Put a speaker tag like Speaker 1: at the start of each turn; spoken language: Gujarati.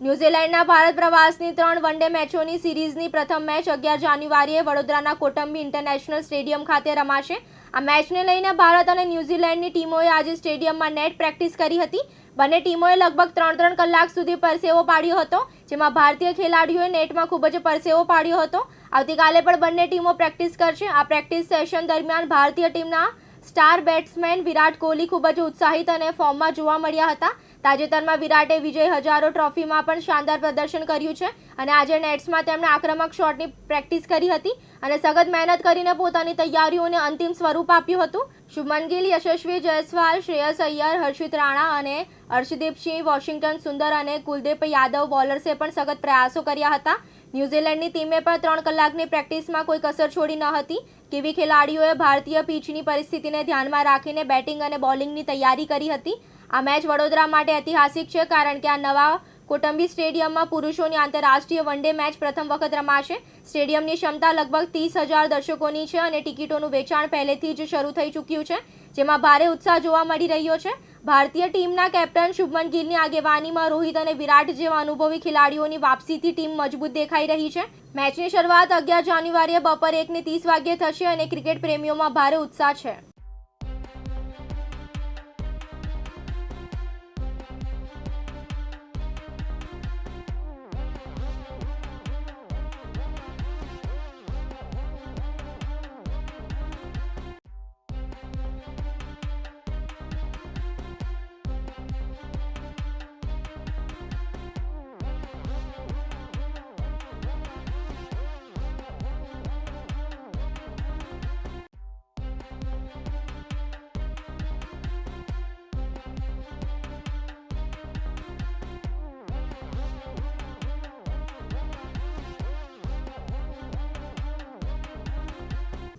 Speaker 1: ન્યૂઝીલેન્ડના ભારત પ્રવાસની ત્રણ વનડે મેચોની સિરીઝની પ્રથમ મેચ અગિયાર જાન્યુઆરીએ વડોદરાના કોટંબી ઇન્ટરનેશનલ સ્ટેડિયમ ખાતે રમાશે. આ મેચને લઈને ભારત અને ન્યૂઝીલેન્ડની ટીમોએ આજે સ્ટેડિયમમાં નેટ પ્રેક્ટિસ કરી હતી. બંને ટીમોએ લગભગ ત્રણ ત્રણ કલાક સુધી પરસેવો પાડ્યો હતો, જેમાં ભારતીય ખેલાડીઓએ નેટમાં ખૂબ જ પરસેવો પાડ્યો હતો. આવતીકાલે પણ બંને ટીમો પ્રેક્ટિસ કરશે. આ પ્રેક્ટિસ સેશન દરમિયાન ભારતીય ટીમના સ્ટાર બેટ્સમેન વિરાટ કોહલી ખૂબ જ ઉત્સાહિત અને ફોર્મમાં જોવા મળ્યા હતા. તાજેતરમાં વિરાટે વિજય હજારો ટ્રોફીમાં પણ શાનદાર પ્રદર્શન કર્યું છે અને આજે નેટ્સમાં તેમણે આક્રમક શોટની પ્રેક્ટિસ કરી હતી અને સખત મહેનત કરીને પોતાની તૈયારીઓને અંતિમ સ્વરૂપ આપ્યું હતું. શુભમન ગિલ, યશસ્વી જયસ્વાલ, શ્રેયસ અય્યર, હર્ષિત રાણા અને હર્ષદીપસિંહ વોશિંગ્ટન સુંદર અને કુલદીપ યાદવ બોલર્સે પણ સખત પ્રયાસો કર્યા હતા. ન્યૂઝીલેન્ડની ટીમે પણ ત્રણ કલાકની પ્રેક્ટિસમાં કોઈ કસર છોડી ન હતી. કેવી ખેલાડીઓએ ભારતીય પીચની પરિસ્થિતિને ધ્યાનમાં રાખીને બેટિંગ અને બોલિંગની તૈયારી કરી હતી. આ મેચ વડોદરા માટે ઐતિહાસિક છે કારણ કે આ નવા કોટંબી સ્ટેડિયમમાં પુરુષોની આંતરરાષ્ટ્રીય વનડે મેચ પ્રથમ વખત રમાશે. સ્ટેડિયમની ક્ષમતા લગભગ ત્રીસ હજાર દર્શકોની છે અને ટિકિટોનું વેચાણ પહેલેથી જ શરૂ થઈ ચૂક્યું છે, જેમાં ભારે ઉત્સાહ જોવા મળી રહ્યો છે. ભારતીય ટીમના કેપ્ટન શુભમન ગિલની આગેવાનીમાં રોહિત અને વિરાટ જેવા અનુભવી ખેલાડીઓની વાપસીથી ટીમ મજબૂત દેખાઈ રહી છે. મેચની શરૂઆત અગિયાર જાન્યુઆરીએ બપોર એકને ત્રીસ વાગ્યે થશે અને ક્રિકેટ પ્રેમીઓમાં ભારે ઉત્સાહ છે.